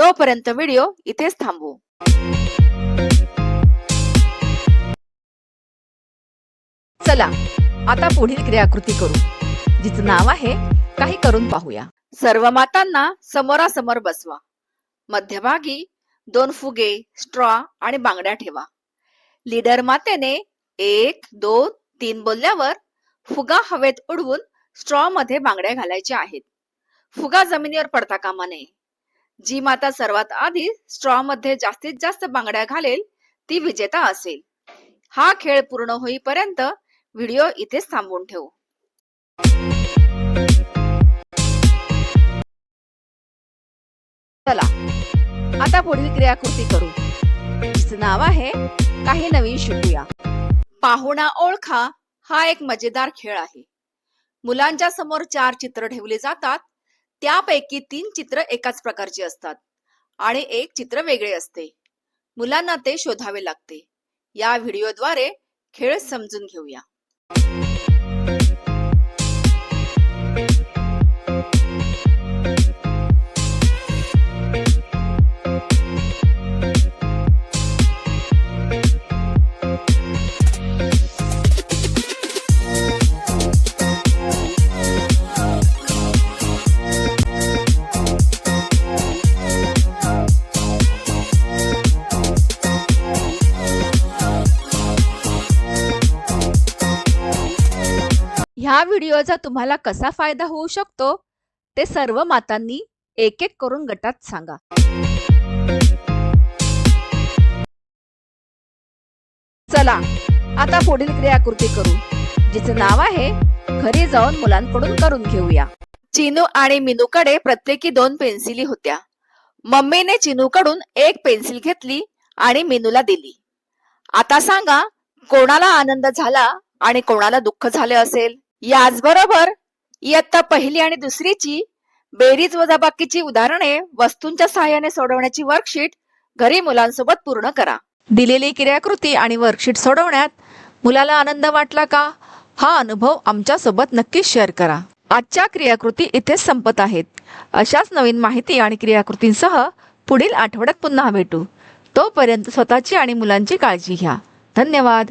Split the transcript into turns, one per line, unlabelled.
तोपर्यंत व्हिडिओ इथेच थांबवू चला आता पुढील क्रियाकृती करू जिचं नाव आहे काही करून पाहूया. सर्व मातांना समोरासमोर बसवा. मध्यभागी दोन फुगे स्ट्रॉ आणि बांगड्या ठेवा. लीडर मातेने एक दोन तीन बोलल्यावर फुगा हवेत उडवून स्ट्रॉ मध्ये बांगड्या घालायच्या आहेत. फुगा जमिनीवर पडता कामा नये. जी माता सर्वात आधी स्ट्रॉ मध्ये जास्तीत जास्त बांगड्या घालेल ती विजेता असेल. हा खेळ पूर्ण होईपर्यंत व्हिडिओ इथेच थांबवून ठेवू. चला आता पुढील क्रियाकृती करू. नाव आहे काही नवीन शिकूया. पाहुणा ओळखा हा एक मजेदार खेळ आहे. मुलांच्या समोर चार चित्र ठेवले जातात त्यापैकी तीन चित्र एकाच प्रकारची असतात आणि एक चित्र वेगळे असते. मुलांना ते शोधावे लागते. या व्हिडिओद्वारे खेळ समजून घेऊया. ह्या व्हिडिओचा तुम्हाला कसा फायदा होऊ शकतो ते सर्व मातांनी एक एक करून गटात सांगा. चला आता पुढील क्रियाकृती करू जिचं नाव आहे घरी जाऊन मुलांकडून करून घेऊया. चिनू आणि मिनूकडे प्रत्येकी दोन पेन्सिली होत्या. मम्मीने चिनूकडून एक पेन्सिल घेतली आणि मिनूला दिली. आता सांगा कोणाला आनंद झाला आणि कोणाला दुःख झाले असेल? याचबरोबर इयत्ता पहिली आणि दुसरीची बेरीज वजाबाकीची उदाहरणे वस्तूंच्या सहाय्याने सोडवण्याची वर्कशीट घरी मुलांसोबत पूर्ण करा. दिलेली क्रियाकृती आणि वर्कशीट सोडवण्यात मुलाला आनंद वाटला का? हा अनुभव आमच्यासोबत नक्कीच शेअर करा. आजच्या क्रियाकृती इथेच संपत आहेत. अशाच नवीन माहिती आणि क्रियाकृतींसह पुढील आठवड्यात पुन्हा भेटू. तोपर्यंत स्वतःची आणि मुलांची काळजी घ्या. धन्यवाद.